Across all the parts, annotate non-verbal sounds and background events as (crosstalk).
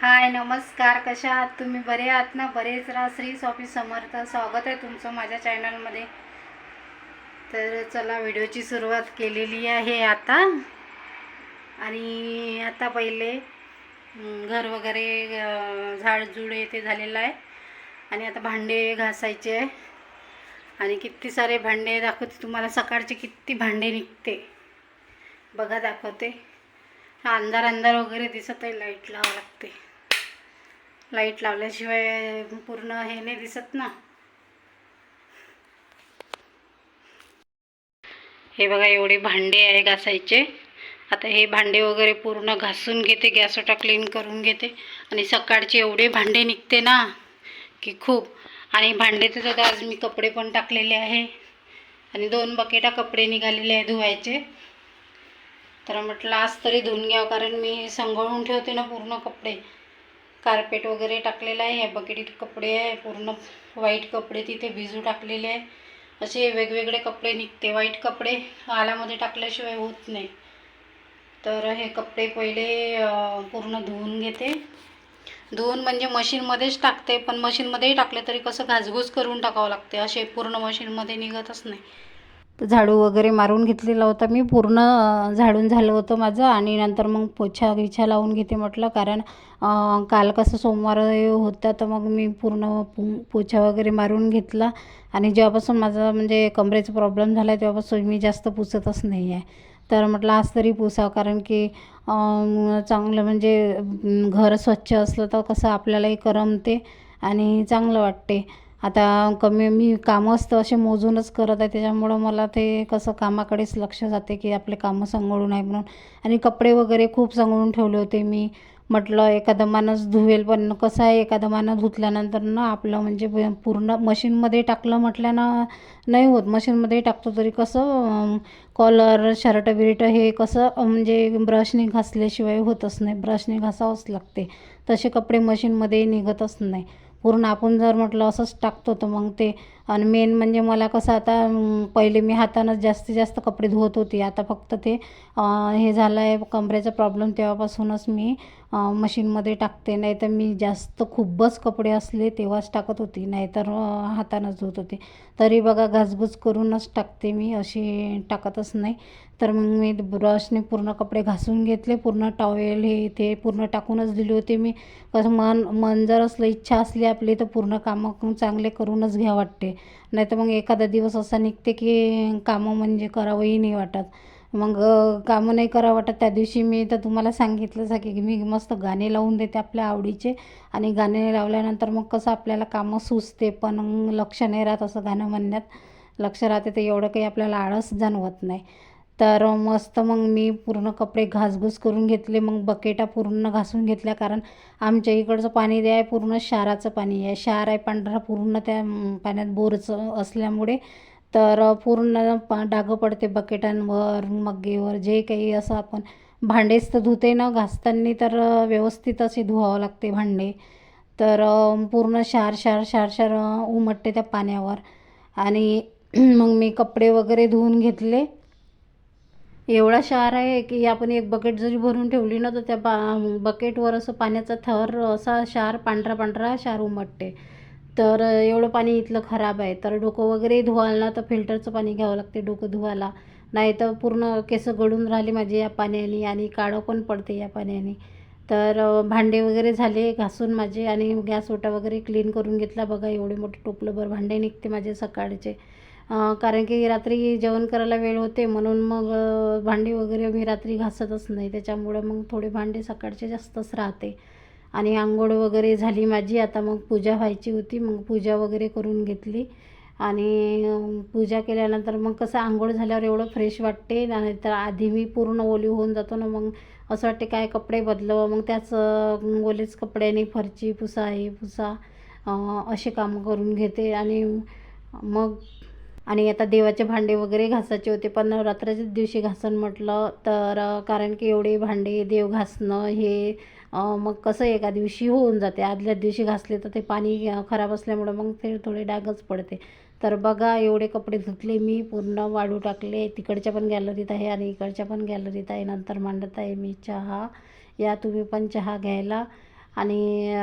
हाय नमस्कार. कशा आहात तुम्ही? बरे आहात ना? बरेच राहा श्री स्वामी समर्थ. स्वागत आहे तुमचं माझ्या चॅनलमध्ये तर चला व्हिडिओची सुरुवात केलेली आहे आता. आणि आता पहिले घर वगैरे अं, ते झालेलं आहे. आणि आता भांडे घासायचे आहे. आणि किती सारे भांडे दाखवते तुम्हाला. सकाळचे किती भांडे निघते. बघा दाखवते. हा अंधार अंधार वगैरे दिसत आहे लाइट लावावं लागते. लाइट लावल्याशिवाय पूर्ण हे नाही दिसत ना. हे बघा एवढे भांडे आहे घासायचे. आता हे भांडे वगैरे पूर्ण घासून घेते गॅस ओटा क्लीन करून घेते. आणि सकाळचे एवढे भांडे निघते ना की खूप. आणि भांडे तर आज मी कपडे पण टाकलेले आहे. आणि दोन बकेटा कपडे निघालेले आहे धुवायचे. तर म्हटलं आज तरी धुवून घ्यावं कारण मी संघळून ठेवते ना पूर्ण कपडे. कार्पेट वगैरे टाकलेलं आहे या बकेटीत कपडे आहे पूर्ण व्हाईट कपडे तिथे भिजू टाकलेले आहे. असे वेगवेगळे कपडे निघते व्हाईट कपडे आलामध्ये टाकल्याशिवाय होत नाही. तर हे कपडे पहिले पूर्ण धुवून घेते. धुवून म्हणजे मशीनमध्येच टाकते पण मशीनमध्येही टाकले तरी कसं घासघूस करून टाकावं लागते असे पूर्ण मशीनमध्ये निघतच नाही. झाडू वगैरे मारून घेतलेला होता. मी पूर्ण झाडून झालं होतं माझं आणि नंतर मग पोछा गिछा लावून घेते म्हटलं. कारण काल कसं सोमवार होता तर मग मी पूर्ण पोछा वगैरे मारून घेतला. आणि जेव्हापासून माझा म्हणजे कमरेचा प्रॉब्लेम झाला आहे तेव्हापासून मी जास्त पुसतच नाही आहे तर म्हटलं आज तरी पुसावं कारण की चांगलं म्हणजे घर स्वच्छ असलं तर कसं आपल्यालाही करमते आणि चांगलं वाटते. आता कमी मी कामं असतं असे मोजूनच करत आहे. त्याच्यामुळं मला ते कसं कामाकडेच लक्ष जाते की आपले कामं सांगळून आहे म्हणून. आणि कपडे वगैरे खूप सांगळून ठेवले होते मी. म्हटलं एखादं माणूस धुवेल पण कसं आहे एखादं माणूस धुतल्यानंतर ना आपलं म्हणजे पूर्ण मशीनमध्ये टाकलं म्हटल्यानं नाही होत. मशीनमध्ये टाकतो तरी कसं कॉलर शर्ट बिर्ट हे कसं म्हणजे ब्रशने घासल्याशिवाय होतच नाही. ब्रशने घासावंच लागते. तसे कपडे मशीनमध्ये निघतच नाही. पूर्ण आपण जर म्हटलं असंच टाकतो तर मग ते आणि मेन म्हणजे मला कसं आता पहिले मी हातानंच जास्तीत जास्त कपडे धुवत होती. आता फक्त ते हे झालं आहे कमरेचा प्रॉब्लेम तेव्हापासूनच मी मशीनमध्ये टाकते. नाही तर मी जास्त खूपच कपडे असले तेव्हाच टाकत होती. नाहीतर हातानंच धुत होते. तरी बघा घासघूस करूनच टाकते मी अशी टाकतच नाही. तर मग मी ब्रशने पूर्ण कपडे घासून घेतले पूर्ण टॉवेल हे ते पूर्ण टाकूनच दिले होते मी. कसं मन मन जर असलं इच्छा असली आपली तर पूर्ण कामं चांगले करूनच घ्या वाटते. नाही तर मग एखादा दिवस असा निघते की कामं म्हणजे करावंही नाही वाटत. मग कामं नाही करावं वाटत. त्या दिवशी मी तर तुम्हाला सांगितलंच आहे की मी मस्त गाणे लावून देते आपल्या आवडीचे. आणि गाणे लावल्यानंतर मग कसं आपल्याला कामं सुचते पण लक्ष नाही राहत असं गाणं म्हणण्यात. लक्ष राहते तर एवढं काही आपल्याला आळस जाणवत नाही. तर मस्त मग मी पूर्ण कपडे घासघूस करून घेतले मग बकेटा पूर्ण घासून घेतल्या. कारण आमच्या इकडचं पाणी जे आहे पूर्ण शाराचं पाणी आहे. शार आहे पांढरा पूर्ण त्या पाण्यात बोरचं असल्यामुळे. तर पूर्ण पा डागं पडते बकेटांवर मग्गेवर जे काही असं आपण भांडेच तर धुते ना घासताना तर व्यवस्थित असे धुवावं लागते भांडे. तर पूर्ण शार शार शार शार उमटते त्या पाण्यावर. आणि (clears throat) मग मी कपडे वगैरे धुवून घेतले. एवढा क्षार आहे की आपण एक बकेट जरी भरून ठेवली ना तर त्या बा बकेटवर असं पाण्याचा थर असा क्षार पांढरा पांढरा क्षार उमटते. तर एवढं पाणी इथलं खराब आहे. तर डोकं वगैरे धुवायला ना तर फिल्टरचं पाणी घ्यावं लागते डोकं धुवायला. नाही तर पूर्ण केस गळून राहिले माझे या पाण्याने आणि काळं पण पडते या पाण्याने. तर भांडे वगैरे झाले घासून माझे आणि गॅस ओटा वगैरे क्लीन करून घेतला. बघा एवढे मोठे टोपलंभर भांडे निघते माझे सकाळचे. कारण की रात्री जेवण करायला वेळ होते म्हणून मग भांडी वगैरे मी रात्री घासतच नाही. त्याच्यामुळं मग थोडे भांडे सकाळचे जास्तच राहते. आणि आंघोळ वगैरे झाली माझी आता मग पूजा व्हायची होती मग पूजा वगैरे करून घेतली. आणि पूजा केल्यानंतर मग कसं आंघोळ झाल्यावर एवढं फ्रेश वाटते नाहीतर आधी मी पूर्ण ओली होऊन जातो ना मग असं वाटते काय कपडे बदलावं. मग त्याच ओलेच कपड्याने फरची पुसा हे पुसा असे कामं करून घेते. आणि मग आणि आता देवाचे भांडे वगैरे घासायचे होते पण रात्रीच्याच दिवशी घासन म्हटलं तर कारण की एवढे भांडे देव घासणं हे मग कसं एका दिवशी होऊन जाते. आदल्या दिवशी घासले तर ते पाणी खराब असल्यामुळं मग ते थोडे डागच पडते. तर बघा एवढे कपडे धुतले मी पूर्ण वाळू टाकले. तिकडच्या पण गॅलरीत आहे आणि इकडच्या पण गॅलरीत आहे. नंतर मांडत आहे मी चहा. या तुम्ही पण चहा घ्यायला. आणि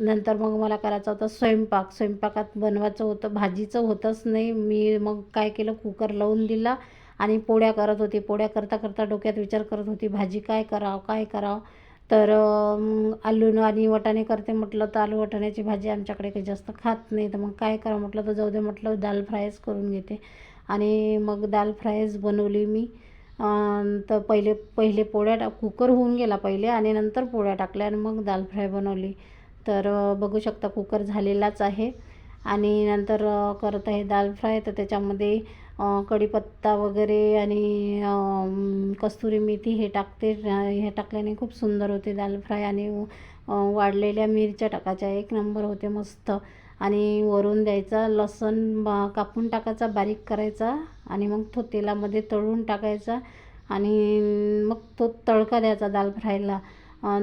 नंतर मग मला करायचा होता स्वयंपाक. स्वयंपाकात बनवायचं होतं भाजीचं होतंच नाही. मी मग काय केलं? कुकर लावून दिला आणि पोळ्या करत होती. पोळ्या करता करता डोक्यात विचार करत होती भाजी काय करावं? काय करावं? तर अं, आलू आणि वाटाणे करते म्हटलं तर आलू वाटाण्याची भाजी आमच्याकडे काही जास्त खात नाही. तर मग काय करा म्हटलं तर जाऊ दे म्हटलं दाल फ्रायच करून घेते. आणि मग दाल फ्रायच बनवली मी. तर पहिले पहिले पोळ्या टाक कुकर होऊन गेला पहिले आणि नंतर पोळ्या टाकल्या आणि मग दाल फ्राय बनवली. तर बघू शकता कुकर झालेलाच आहे. आणि नंतर करत आहे दाल फ्राय. तर त्याच्यामध्ये कढीपत्ता वगैरे आणि कस्तुरी मेथी हे टाकते. हे टाकल्याने खूप सुंदर होते दाल फ्राय आणि वाढलेल्या मिरच्या टाकायच्या. एक नंबर होते मस्त. आणि वरून द्यायचा लसूण ब- कापून टाकायचा बारीक करायचा आणि मग तो तेलामध्ये तळून टाकायचा आणि मग तो तडका द्यायचा दाल फ्रायला.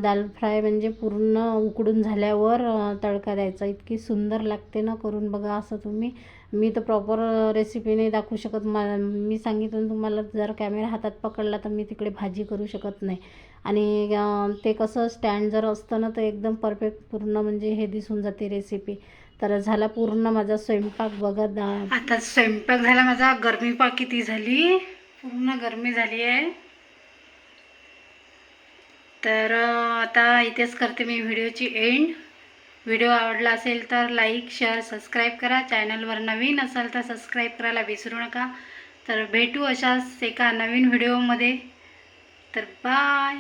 दाल फ्राय म्हणजे पूर्ण उकडून झाल्यावर तडका द्यायचा. इतकी सुंदर लागते ना करून बघा असं तुम्ही. मी तर प्रॉपर रेसिपी नाही दाखवू शकत. मा मी सांगितलं तुम्हाला जर कॅमेरा हातात पकडला तर मी तिकडे भाजी करू शकत नाही. आणि ते कसं स्टँड जर असतं ना तर एकदम परफेक्ट पूर्ण म्हणजे हे दिसून जाते रेसिपी तर झाला पूर्ण माझा स्वयंपाक बघा दा. आता स्वयंपाक झाला माझा. गरमी पाक किती झाली? पूर्ण गरमी झाली आहे. तर आता इथेच करते मी व्हिडिओची एंड. व्हिडिओ आवडला असेल तर लाईक शेअर सबस्क्राईब करा. चॅनलवर नवीन असाल तर सबस्क्राईब करायला विसरू नका. तर भेटू अशाच एका नवीन व्हिडिओमध्ये. तर बाय.